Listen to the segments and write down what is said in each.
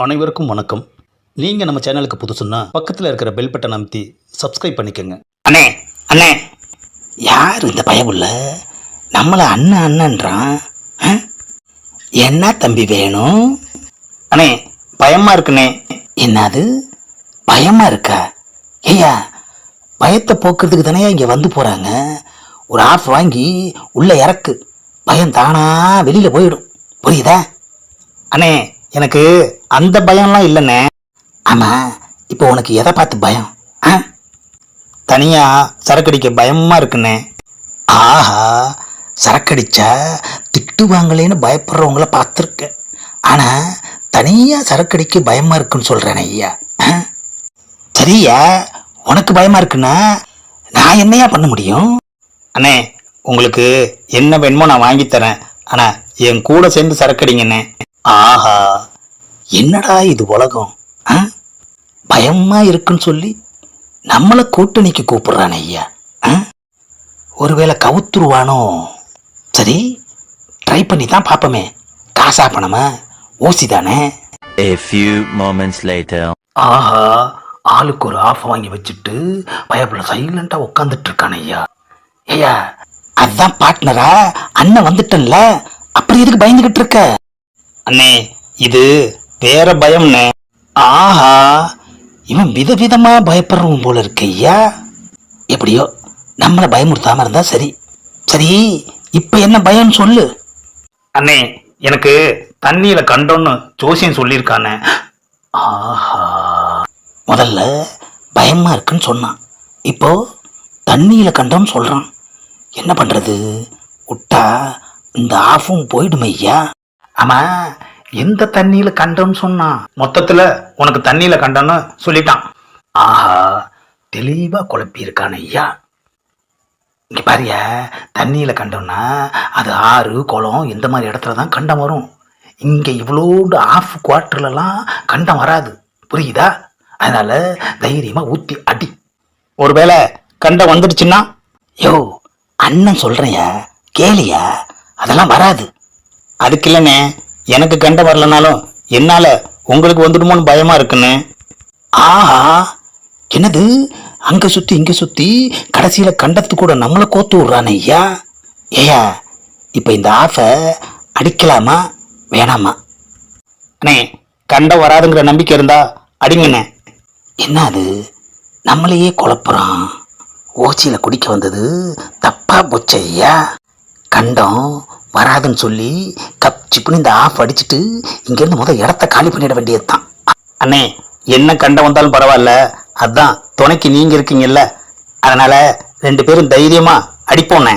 அனைவருக்கும் வணக்கம். நீங்கள் நம்ம சேனலுக்கு புதுசுன்னா பக்கத்தில் இருக்கிற பெல் பட்டன் அமைத்தி சப்ஸ்கிரைப் பண்ணிக்கோங்க. அண்ணே அண்ணே. யார் இந்த பயமுள்ள நம்மளை அண்ணன் அண்ணன்றான். ஆ? என்ன தம்பி வேணும்? அண்ணே பயமா இருக்குண்ணே. என்னது? பயமா இருக்கா? ஐயா பயத்தை போக்குறதுக்கு தானே இங்கே வந்து போகிறாங்க ஒரு ஆஃப் வாங்கி உள்ள இறக்கு. பயம் தானா வெளியில் போயிடும். புரியுதா? அண்ணே எனக்கு அந்த பயம்லாம் இல்லைண்ணே. ஆமா இப்போ உனக்கு எதை பார்த்து பயம்? ஆ? தனியா சரக்கடிக்க பயமா இருக்குண்ணே. ஆஹா சரக்கடிச்சா திட்டுவாங்களேன்னு பயப்படுறவங்கள பார்த்துருக்கேன். ஆனா தனியா சரக்கடிக்க பயமா இருக்குன்னு சொல்றேன் ஐயா. ஆ? சரியா உனக்கு பயமா இருக்குன்னா நான் என்னையா பண்ண முடியும்? அண்ணே உங்களுக்கு என்ன வேணுமோ நான் வாங்கித்தரேன் ஆனா என் கூட சேர்ந்து சரக்கடிங்கண்ணே. ஆஹா. என்னடா இது உலகம்? ஆ? பயமா இருக்குன்னு சொல்லி நம்மளை கூட்டணிக்கு கூப்பிடுறான் ஐயா. ஆ? ஒருவேளை கவுத்துருவானோ? சரி ட்ரை பண்ணி தான் பார்ப்போமே. காசா பணமா? ஊசி தானே? A few moments later. ஆஹா ஆளுக்கு ஒரு ஆஃப் வாங்கி வச்சுட்டு பயப்புல சைலண்டா உட்காந்துட்டு இருக்கான் ஐயா. ஐயா அதான் பார்ட்னரா அண்ணன் வந்துட்டன்ல. அப்புறம் எதுக்கு பயந்துகிட்டு இருக்க? அண்ணே இது வேற பயம்னே ஆஹா இவன் விதவிதமா பயப்படுறவன் போல இருக்கு ஐயா. எப்படியோ நம்மளை பயமுறுத்தாம இருந்தா சரி. சரி இப்ப என்ன பயம் சொல்லு. அண்ணே எனக்கு தண்ணியில கண்டோன்னு ஜோசியம் சொல்லியிருக்கானே. ஆஹா. முதல்ல பயமா இருக்குன்னு சொன்னான். இப்போ தண்ணியில கண்டோன்னு சொல்றான். என்ன பண்றது? விட்டா இந்த ஆஃபும் போயிடுமே ஐயா. ஆமா எந்த தண்ணியில கண்டோன்னு சொன்னான் மொத்தத்துல உனக்கு தண்ணியில கண்டோன்னு சொல்லிட்டான். ஆஹா தெளிவா குழப்பியிருக்கான் ஐயா. இங்க பாரிய தண்ணியில கண்டோம்னா அது ஆறு குளம் இந்த மாதிரி இடத்துல தான் கண்டம் வரும். இங்க இவ்வளோண்டு ஆஃப் குவார்டர்லலாம் கண்டம் வராது. புரியுதா? அதனால தைரியமா ஊத்தி அடி. ஒருவேளை கண்டம் வந்துடுச்சுன்னா? யோ அண்ணன் சொல்றேயா கேளியா அதெல்லாம் வராது. அதுக்கு இல்லைண்ணே எனக்கு கண்ட வரலனாலும் என்னால உங்களுக்கு வந்துடுமோன்னு பயமா இருக்குண்ணே ஆஹா என்னது? அங்க சுத்தி இங்க சுத்தி கடைசியில கண்டத்து கூட நம்மளை கோத்து விடுறானே ஐயா. ஏயா இப்ப இந்த ஆஃப அடிக்கலாமா வேணாமா? அண்ணே கண்ட வராதுங்கிற நம்பிக்கை இருந்தா அடிங்கண்ணே. என்ன அது? நம்மளையே குழப்புறான். ஓச்சியில குடிக்க வந்தது தப்பா போச்சு ஐயா. கண்டம் வராதுன்னு சொல்லி கப் சிப்புன்னு இந்த ஆஃப் அடிச்சிட்டு இங்கேருந்து முத இடத்த காலி பண்ணிட வேண்டியதுதான். அண்ணே என்ன கண்டம் வந்தாலும் பரவாயில்ல. அதான் துணைக்கு நீங்க இருக்கீங்கல்ல. அதனால ரெண்டு பேரும் தைரியமா அடிப்போண்ணே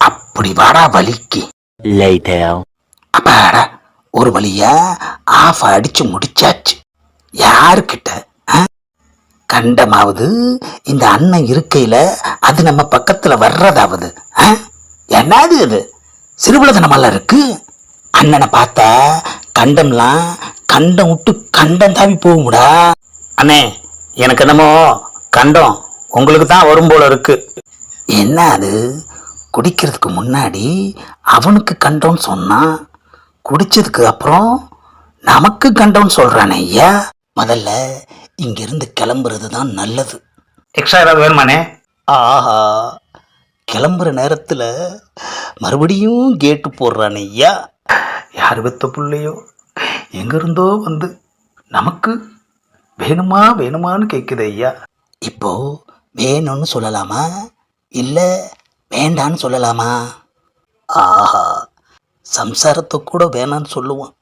அப்படி வாடா வலிக்கு. Later. அப்பாடா ஒரு வழியா ஆஃப் அடிச்சு முடிச்சாச்சு. யாருக்கிட்ட? கண்டமாவது இந்த அண்ணன் இருக்கையில அது நம்ம பக்கத்துல வர்றதாவது? என்னது இது? சிறுபுலதனமெல்லாம் இருக்கு அண்ணனை பார்த்தா கண்டம்லாம் கண்டம் விட்டு கண்டம் தாவி போகும்டா. அண்ணே எனக்கு என்னமோ கண்டம் உங்களுக்கு தான் வரும் போல இருக்கு. என்ன அது? குடிக்கிறதுக்கு முன்னாடி அவனுக்கு கண்டோன்னு சொன்னான் குடிச்சதுக்கு அப்புறம் நமக்கு கண்டோன்னு சொல்றானே ஐயா. முதல்ல இங்கிருந்து கிளம்புறது தான் நல்லது. எக்ஸ்ட்ரா ஏதாவது வேணுமானே ஆஹா கிளம்புற நேரத்தில் மறுபடியும் கேட்டு போடுறானே ஐயா. யார் பெத்த பிள்ளையோ? எங்கிருந்தோ வந்து நமக்கு வேணுமா வேணுமான்னு கேட்குது ஐயா. இப்போ வேணும்னு சொல்லலாமா? இல்லை வேண்டான்னு சொல்லலாமா? ஆஹா சம்சாரத்தை கூட வேணான்னு சொல்லுவான்.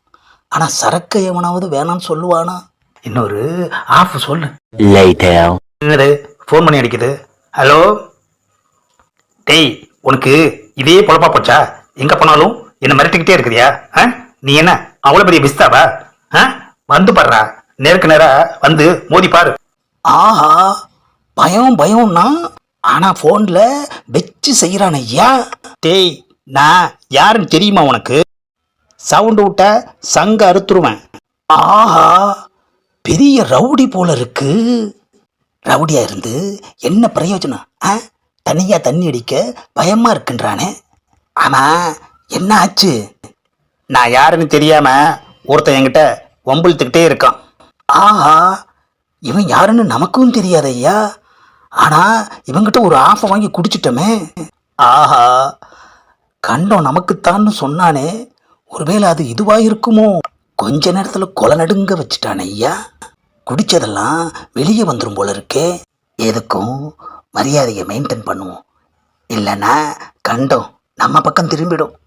ஆனால் சரக்கை எவனாவது வேணான்னு சொல்லுவானா? இன்னொரு ஆஃப் சொல்லு. ஃபோன் பண்ணி அடிக்குது. ஹலோ டேய் உனக்கு இதே பொழப்பா போச்சா? எங்க போனாலும் என்ன மிரட்டிக்கிட்டே இருக்கிறியா? நீ என்ன அவ்வளோ பெரிய பிஸ்தாவா? வந்து பாடுறா நேருக்கு நேரா வந்து மோதி பாரு. ஆஹா பயம் பயம்னா ஆனா போன்ல வச்சு செய்யறான் ஐயா டேய் நான் யாருன்னு தெரியுமா உனக்கு? சவுண்டு விட்ட சங்க அறுத்துருவேன். ஆஹா. பெரிய ரவுடி போல இருக்கு. ரவுடியா இருந்து என்ன பிரயோஜனம் ஆ? தனியாக தண்ணி அடிக்க பயமாக இருக்குன்றானே? ஆமாம் என்ன ஆச்சு? நான் யாருன்னு தெரியாமல் ஒருத்தன் என்கிட்ட வம்பிழுத்துக்கிட்டே இருக்கான். ஆஹா இவன் யாருன்னு நமக்கும் தெரியாது ஐயா. ஆனால் இவங்கிட்ட ஒரு ஆஃபை வாங்கி குடிச்சிட்டோமே. ஆஹா கண்டம் நமக்குத்தான்னு சொன்னானே. ஒருவேளை அது இதுவாக இருக்குமோ? கொஞ்ச நேரத்தில் கொலை நடுங்க வச்சுட்டானே ஐயா. குடிச்சதெல்லாம் வெளியே வந்துடும் போல இருக்கே. எதுக்கும்? மரியாதையை மெயின்டைன் பண்ணுவோம். இல்லைன்னா கண்டம் நம்ம பக்கம் திரும்பிடும்.